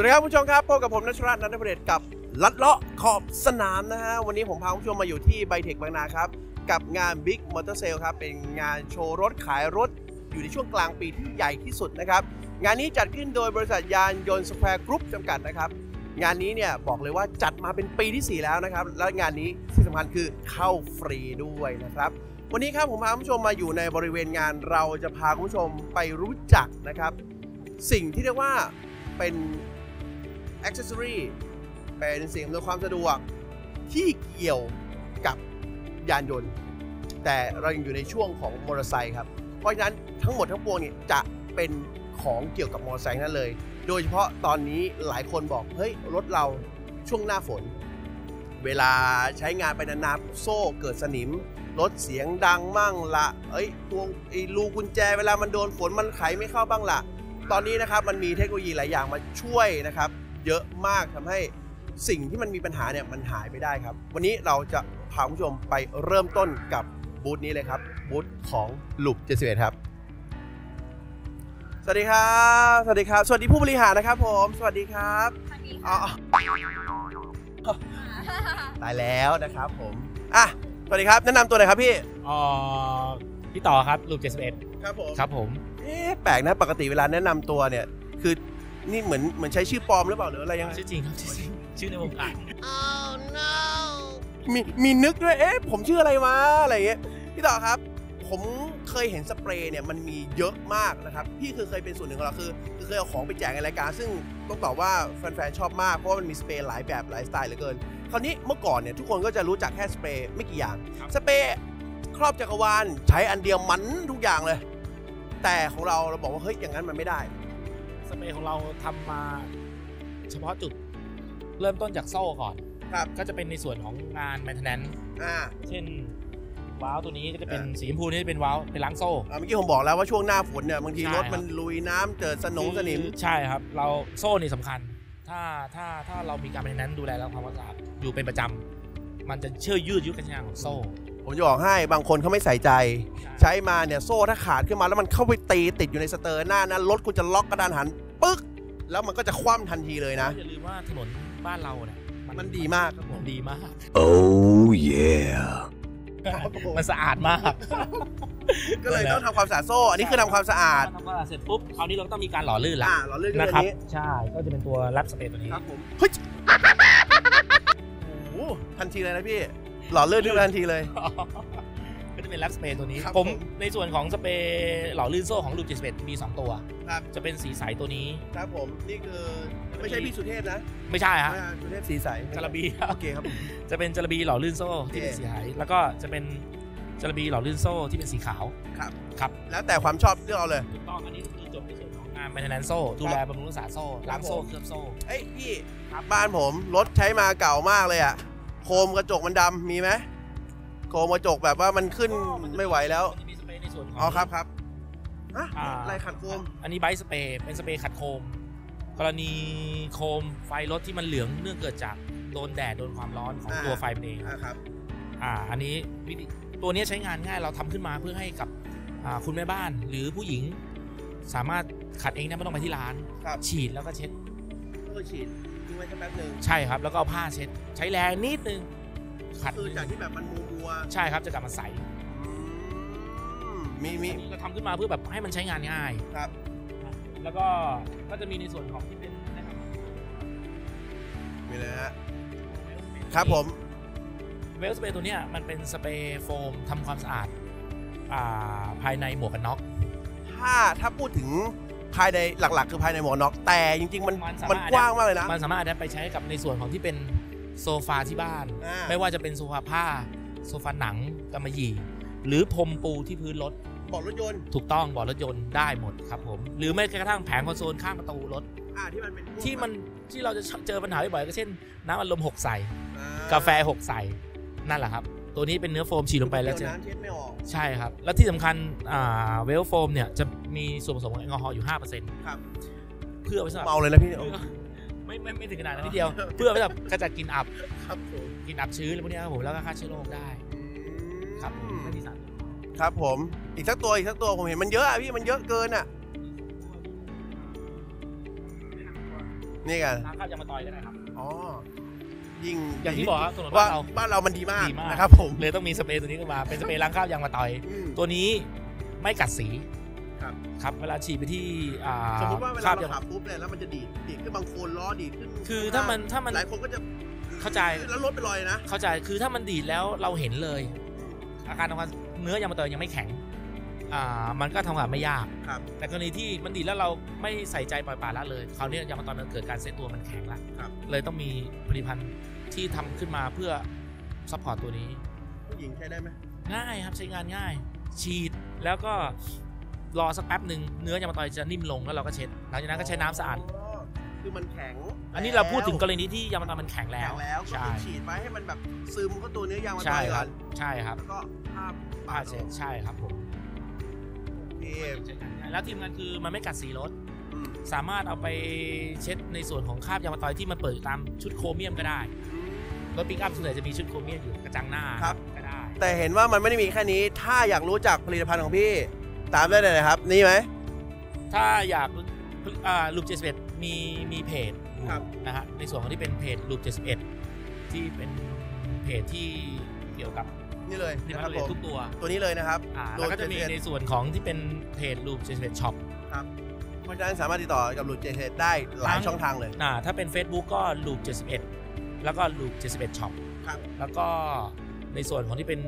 สวัสดีครับผู้ชมครับพบกับผมนัชรัตน์นันทประเดชกับลัดเลาะขอบสนามนะฮะวันนี้ผมพาผู้ชมมาอยู่ที่ไบเทคบางนาครับ กับงาน Big Motor Sale ครับ เป็นงานโชว์รถขายรถ อยู่ในช่วงกลางปีที่ใหญ่ที่สุดนะครับ งานนี้จัดขึ้นโดยบริษัทยานยนต์สแควร์กรุ๊ปจำกัดนะครับ งานนี้เนี่ยบอกเลยว่าจัดมาเป็นปีที่ 4 แล้วนะครับ และงานนี้ที่สำคัญคือเข้าฟรีด้วยนะครับวันนี้ครับผมพาผู้ชมมาอยู่ในบริเวณงานเราจะพาผู้ชมไปรู้จักนะครับ สิ่งที่เรียกว่าเป็น accessory เป็นสิ่งอำนวยความสะดวกที่เกี่ยวกับยานยนต์ แต่เรายังอยู่ในช่วงของมอเตอร์ไซค์ครับ เพราะฉะนั้นทั้งหมดทั้งปวงเนี่ยจะเป็นของเกี่ยวกับมอเตอร์ไซค์นั่นเลย โดยเฉพาะตอนนี้หลายคนบอก เฮ้ย รถเราช่วงหน้าฝน เวลาใช้งานไปนานๆโซ่เกิดสนิม รถเสียงดังมั่งละเอ้ยพวงไอ้รูกุญแจเวลามันโดนฝนมันไขไม่เข้าบ้างละตอนนี้นะครับมันมีเทคโนโลยีหลายอย่างมาช่วยนะครับ เยอะมากทำให้สิ่งที่มันมีปัญหาเนี่ยมันหายไปได้ครับ วันนี้เราจะพาคุณผู้ชมไปเริ่มต้นกับบูธนี้เลยครับบูธของลุบ71ครับ สวัสดีครับ สวัสดีครับ สวัสดีผู้บริหารนะครับผม สวัสดีครับสวัสดีอ๋อค่ะตายแล้วนะครับผมอะสวัสดีครับแนะนำตัวหน่อยครับพี่เอ่อพี่ต่อครับรูป71ครับผมครับผมเอ๊ะแปลกนะปกติเวลาแนะนำตัวเนี่ยคือ นี่เหมือนเหมือนใช้ชื่อปลอมหรือเปล่าหรืออะไรยังไงชื่อจริงครับชื่อจริงชื่อในวงการมีมีนึกด้วยเอ๊ะผมชื่ออะไรมาอะไรอย่างเงี้ยพี่ต่อครับ ผมเคยเห็นสเปรย์เนี่ยมันมีเยอะมากนะครับพี่คือเคยเป็นส่วนหนึ่งของเราคือคือเคยเอาของไปแจกในรายการ ซึ่งต้องบอกว่าแฟนๆชอบมากเพราะว่ามันมีสเปรย์หลายแบบหลายสไตล์เหลือเกิน คราวนี้เมื่อก่อนเนี่ยทุกคนก็จะรู้จักแค่สเปรย์ไม่กี่อย่างสเปรย์ครอบจักรวาลใช้อันเดียวมันทุกอย่างเลย แต่ของเราเราบอกว่าเฮ้ยอย่างนั้นมันไม่ได้ สเปรย์ของเราทำมาเฉพาะจุดเริ่มต้นจากโซ่ก่อนครับก็จะเป็นในส่วนของงาน maintenance อ่าเช่นว้าวตัวนี้ก็จะเป็นอ่าสีชมพูนี่เป็นว้าวเป็นล้างโซ่อ่าเมื่อกี้ผมบอกแล้วว่าช่วงหน้าฝนเนี่ยบางทีใช่รถมันลุยน้ำเจอสนงสนิมคือใช่ครับ เราโซ่นี่สำคัญ ถ้าถ้าถ้าเรามีการ maintenance ดูแลแล้วความสะอาดอยู่เป็นประจำมันจะเชื่อยืดยุดกันยางของโซ่ ผมจะบอกให้บางคนเขาไม่ใส่ใจ ใช้มาเนี่ยโซ่ถ้าขาดขึ้นมาแล้วมันเข้าไปตีติดอยู่ในสเตอร์หน้านั้นรถคุณจะล็อกกระดานหันปึ๊กแล้วมันก็จะคว่ำทันทีเลยนะอย่าลืมว่าถนนบ้านเราเนี่ยมันดีมากครับผมมันดีมาก Oh yeah. มันสะอาดมาก ก็เลยต้องทำความสะอาดโซ่ อันนี้คือททำความสะอาดทำความสะอาดเสร็จปุ๊บคราวนี้เราก็ต้องมีการหล่อลื่นละอ่าเราเลือกนะเรื่องครับนี้ใช่ ก็จะเป็นตัวแรปสเปรย์ตัวนี้ครับผมเฮ้ยโอ้โหทันทีเลยนะพี่ หล่อเลื่อนขึ้นมาทันทีเลย ก็จะเป็นแรปสเปรย์ตัวนี้ ครับผมผมในส่วนของสเปรย์หล่อลื่นโซ่ของลูปเจสเปดมี 2 ตัว ครับ จะเป็นสีใสตัวนี้ ครับผมนี่คือไม่ใช่พี่สุเทพนะไม่ใช่ฮะไม่ใช่สุเทพสีใสจาระบีโอเคครับ จะเป็นจาระบีหล่อลื่นโซ่ที่เป็นโอเคสีใสแล้วก็จะเป็นจาระบีหล่อลื่นโซ่ที่เป็นสีขาวครับครับแล้วแต่ความชอบเลือกเอาเลย ถูกต้องอันนี้คือจบในส่วนของงาน maintenance โซ่ดูแลบำรุงรักษาโซ่ล้างโซ่ผมเคลือบโซ่ เอ้ยพี่บ้านผมรถใช้มาเก่ามากเลยอะโคมกระจกมันดำมีไหมโคมกระจกแบบว่ามันขึ้นไม่ไหวแล้ว มันจะมีสเปรย์ในส่วนของ อ๋อครับครับฮะอ่า อะไรขัดโคม อันนี้ไบสเปรย์เป็นสเปรย์ขัดโคม กรณีโคมไฟรถที่มันเหลืองเนื่องเกิดจากโดนแดดโดนความร้อนของอ่า ตัวไฟมันเอง อ่าครับ อ่า อันนี้วิธีตัวนี้ใช้งานง่ายเราทำขึ้นมาเพื่อให้กับอ่าคุณแม่บ้านหรือผู้หญิง สามารถขัดเองได้ไม่ต้องไปที่ร้าน ครับฉีดแล้วก็เช็ด ก็คือฉีด ทิ้งไว้แค่แป๊บหนึงใช่ครับ แล้วก็เอาผ้าเช็ดใช้แรงนิดนึงขัดคือจากที่แบบมันมัวมัวใช่ครับจะกลับมาใสๆอืมมีมีอันนี้เราทำขึ้นมาเพื่อแบบให้มันใช้งานง่าย ครับ แล้วก็ก็จะมีในส่วนของที่เป็นนะครับมีเลยฮะครับผมเวลสเปรย์ตัวเนี้ยมันเป็นสเปรย์โฟมทำความสะอาดอ่าภายในหมวกกันน็อก ถ้าถ้าพูดถึง ภายในหลักๆ คือภายในหมวกน็อกแต่จริงๆ มันมันสามารถมันกว้างมากเลยนะ มันสามารถเอาไปใช้กับในส่วนของที่เป็นโซฟาที่บ้าน อ่า ไม่ว่าจะเป็นโซฟาผ้า โซฟาหนังกำมะหยี่ หรือพรมปูที่พื้นรถบอกรถยนต์ถูกต้องเบาะรถยนต์ได้หมดครับผม หรือแม้กระทั่งแผงคอนโซลข้างประตูรถ อ่าที่มันเป็นพวกที่มันที่เราจะเจอปัญหาบ่อยๆก็เช่น น้ำอัดลมหกใส่ อ่กาแฟหกใส่นั่นแหละครับ ตัวนี้เป็นเนื้อโฟมฉีดลงไปแล้วเดี๋จะยวน้ำเช็ดไม่ออกใช่ครับ แล้วที่สำคัญอ่าเวลโฟมเนี่ยจะมีส่วนผสมของแอลกอฮอล์อยู่5%ครับเพื่อไว้สำหรับเมาเลยนะพี่ไม่ไม่ไม่ถึงขนาดนั้นนิดเดียว เพื่อไว้แบบกระจัดกลิ่นอับครับผมกลิ่นอับชื้นอะไรพวกเนี้ยครับผมแล้วก็ฆ่าเชื้อโรคได้ครับผมไม่มีสารครับผมอีกสักตัวอีกสักตัวผมเห็นมันเยอะอะพี่มันเยอะเกินอะนี่ไงล้างคราบยางมะตอยก็ได้ครับอ๋อ ยิ่งอย่างที่บอกครับถนนว่าบ้านเราบ้านเรามันดีมากดีมากนะครับผมเลยต้องมีสเปรย์ตัวนี้ขึ้นมาเป็นสเปรย์ล้างคราบยางมะตอยอืมตัวนี้ไม่กัดสีครับครับเวลาฉีดไปที่อ่าสมมติว่าเวคลาราบเรายางขับปุ๊บเนี่ยแล้วมันจะดีดดีดขึ้นบางโคนล้อดีดขึ้น คือถ้ามันถ้ามันหลายคนก็จะเข้าใจแล้วรถเป็นรอยนะ เข้าใจคือถ้ามันดีดแล้วเราเห็นเลย อาการทำงานเนื้อยางมะตอยยังไม่แข็ง อ่ามันก็ทำงานไม่ยาก ครับแต่กรณีที่มันดีดแล้วเราไม่ใส่ใจปล่อยปละละเลยคราวนี้ยางมะตอยมันเกิดการเซตตัวมันแข็งละครับเลยต้องมีผลิตภัณฑ์ที่ทำขึ้นมาเพื่อซัพพอร์ตตัวนี้ ผู้หญิงใช้ได้ไหมง่ายครับใช้งานง่าย ฉีดแล้วก็รอสักแป๊บหนึ่งเนื้อยางมะตอยจะนิ่มลงแล้วเราก็เช็ดหลังจากนั้นก็ใช้น้ำสะอาด คือมันแข็งอันนี้เราพูดถึงกรณีที่ยางมะตอยมันแข็งแล้แข็วงแล้วก็ใช่ คือฉีดไปให้มันแบบซึมเข้าตัวเนื้อยางมะตใช่อยคก่รัอบนใช่ครับแล้วก็ภาพผ้าเช็ดใช่ครับผมโอเค แล้วทีมงานคือมันไม่กัดสีรถอืมสามารถเอาไปเช็ดในส่วนของคราบยางมะตอยที่มันเปิดอยู่ตามชุดโครเมียมก็ได้รถปิกอัพส่วนใหญ่จะมีชุดโครเมียมอยู่กระจังหน้าครับก็ได้ แต่เห็นว่ามันไม่ได้มีแค่นี้ ถ้าอยากรู้จักผลิตภัณฑ์ของพี่ตามได้เลยนะครับ นี่ไหม ถ้าอยากอ่าลูป71มีมีเพจอยู่ครับนะฮะในส่วนของที่เป็นเพจลูป71ที่เป็นเพจที่เกี่ยวกับ นี่เลยผลิตนะภัคณรับฑ์ผมทุกตัวตัวนี้เลยนะครับอ่า Loop แล้วก็จะมี71ในส่วนของที่เป็นเพจลูป71 Shop เพราะฉะนั้นสามารถติดต่อกับหลุดเจเได้หลายทั้งช่องทางเลยอ่าถ้าเป็น Facebook ก็ลูป71แล้วก็ลูป71 Shop ครับแล้วก็ในส่วนของที่เป็น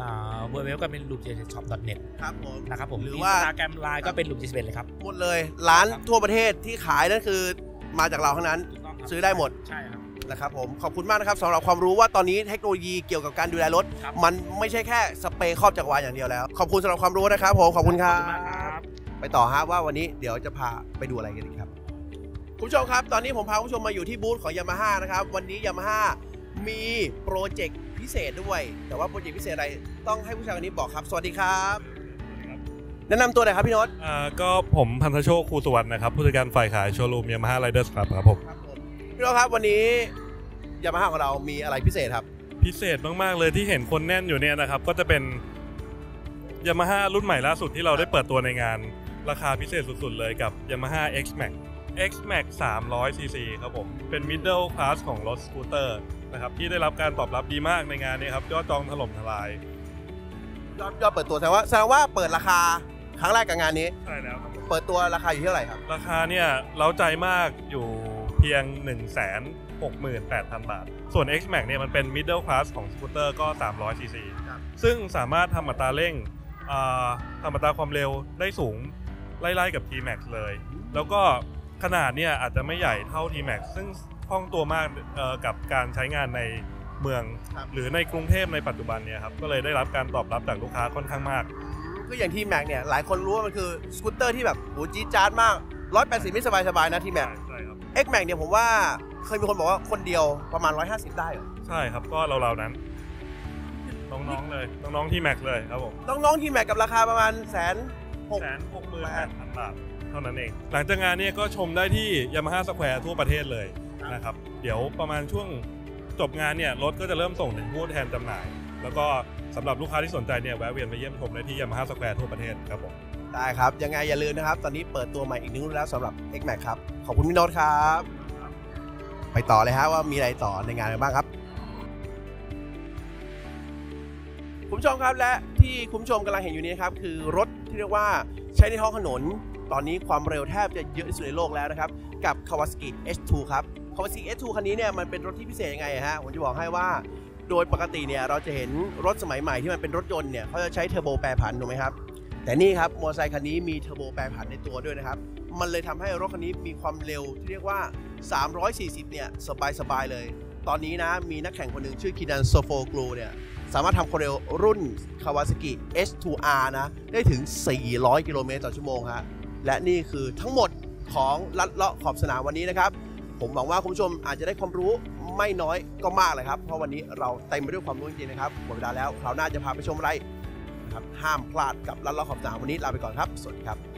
อ่าเว็บก็เป็น loop 71 shop net ครับผมนะครับผมหรือว่าสตาแกรมไลน์ก็เป็น loop 71เลยครับหมดเลยร้านทั่วประเทศที่ขายนั่นคือมาจากเราทั้งนั้นถูกต้องครับซื้อได้หมดใช่ครับ นะครับผมขอบคุณมากนะครับสำหรับความรู้ว่าตอนนี้เทคโนโลยีเกี่ยวกับการดูแลรถ ครับ มันไม่ใช่แค่สเปรย์ครอบจักรวาลอย่างเดียวแล้ว ขอบคุณสำหรับความรู้นะครับผมขอบคุณคขรัอบบคุณมากครับ ไปต่อฮะว่าวันนี้เดี๋ยวจะพาไปดูอะไรกันอีกครับ คุณผู้ชมครับ ตอนนี้ผมพาคุณผู้ชมมาอยู่ที่บูธของยามาฮ่านะครับ วันนี้ยามาฮ่ามีโปรเจกต์พิเศษด้วย แต่ว่าโปรเจกต์พิเศษอะไรต้องให้ผู้ชายคนนี้บอกครับ สวัสดีครับ แนะนำตัวหน่อยครับพี่โนตอ่าก็ผมพันธโชคครูสุวรรณนะครับ ผู้จัดการฝ่ายขายโชว์รูมยามาฮ่าไรเดอร์สครับครับผม ครับผม พี่โนตครับวันนี้ยามาฮ่าของเรามีอะไรพิเศษครับ พิเศษมากๆเลยที่เห็นคนแน่นอยู่เนี่ยนะครับ ก็จะเป็นยามาฮ่ารุ่นใหม่ล่าสุดที่เราได้เปิดตัวในงาน ราคาพิเศษสุดๆเลยกับ Yamaha X Max X Max 300 cc ครับผม เป็น middle class ของรถสกูตเตอร์นะครับที่ได้รับการตอบรับดีมากในงานนี้ครับยอดจองถล่มทลายยอดยอดเปิดตัวแสดงว่าแสดงว่าเปิดราคาครั้งแรกกับงานนี้ ใช่แล้วครับผมเปิดตัวราคาอยู่ที่เท่าไหร่ครับ ราคาเนี่ยเล้าใจมากอยู่เพียง 1 6 8 0 0 0 บาท ส่วน X Max เนี่ยมันเป็น middle class ของสกูตเตอร์ก็ 300 cc ครับซึ่งสามารถทำอัตราเร่งอ่าทำอัตราความเร็วได้สูงไล่ๆกับ T Max เลย แล้วก็ขนาดเนี่ยอาจจะไม่ใหญ่เท่า T Max ซึ่งคล่องตัวมากเอ่อกับการใช้งานในเมืองครับหรือในกรุงเทพในปัจจุบันเนี่ยครับ ก็เลยได้รับการตอบรับจากลูกค้าค่อนข้างมากคืออย่างที่แม็กเนี่ย หลายคนรู้ว่ามันคือสกูตเตอร์ที่แบบโหจี๊ดจ๊าดมาก 180 ไม่สบายสบายๆนะที่แม็กใช่ครับ X Max เนี่ยผมว่าเคยมีคนบอกว่าคนเดียวประมาณ 150 ได้เหรอใช่ครับก็เราๆนั้น น้องๆเลยน้องๆที่แม็กเลยครับผมน้องๆที่แม็กกับราคาประมาณแสนหกแสนหกหมื่นแปดพันบาทเท่านั้นเอง หลังจากงานเนี้ก็ชมได้ที่ Yamaha Square ทั่วประเทศเลยนะครับ เดี๋ยวประมาณช่วงจบงานเนี่ยรถก็จะเริ่มส่งถึงผู้แทนจำหน่าย แล้วก็สำหรับลูกค้าที่สนใจเนี่ยแวะเวียนไปเยี่ยมชมได้ที่ Yamaha Square ทั่วประเทศครับผมได้ครับ ยังไงอย่าลืมนะครับ ตอนนี้เปิดตัวใหม่อีกหนึ่งรุ่นแล้วสำหรับ X Max ครับ ขอบคุณพี่โน้ตครับ ไปต่อเลยฮะว่ามีอะไรต่อในงานกันบ้างครับคุณผู้ชมครับและที่คุณผู้ชมกำลังเห็นอยู่นี้ครับคือรถที่เรียกว่าใช้ในท้องถนน ตอนนี้ความเร็วแทบจะเยอะที่สุดในโลกแล้วนะครับ กับ Kawasaki H2 ครับ Kawasaki H2 คันนี้เนี่ยมันเป็นรถที่พิเศษยังไงฮะผมจะบอกให้ว่าโดยปกติเนี่ยเราจะเห็นรถสมัยใหม่ที่มันเป็นรถยนต์เนี่ยเขาจะใช้เทอร์โบแปรผันถูกไหมครับ แต่นี่ครับมอเตอร์ไซค์คันนี้มีเทอร์โบแปรผันในตัวด้วยนะครับ มันเลยทำให้รถคันนี้มีความเร็วที่เรียกว่า 340 เนี่ย สบาย ๆ เลย ตอนนี้นะ มีนักแข่งคนหนึ่งชื่อคินันโซโฟกลูเนี่ย สามารถทำความเร็วรุ่น Kawasaki H2R นะ ได้ถึง 400 กิโลเมตรต่อชั่วโมงฮะและนี่คือทั้งหมดของลัดเลาะขอบสนามวันนี้นะครับ ผมหวังว่าคุณผู้ชมอาจจะได้ความรู้ไม่น้อยก็มากเลยครับ เพราะวันนี้เราเต็มไปด้วยความรู้จริงๆนะครับหมดเวลาแล้วคราวหน้าจะพาไปชมอะไร ครับ ห้ามพลาดกับลัดล้อขอบสนามวันนี้ลาไปก่อนครับ สวัสดีครับ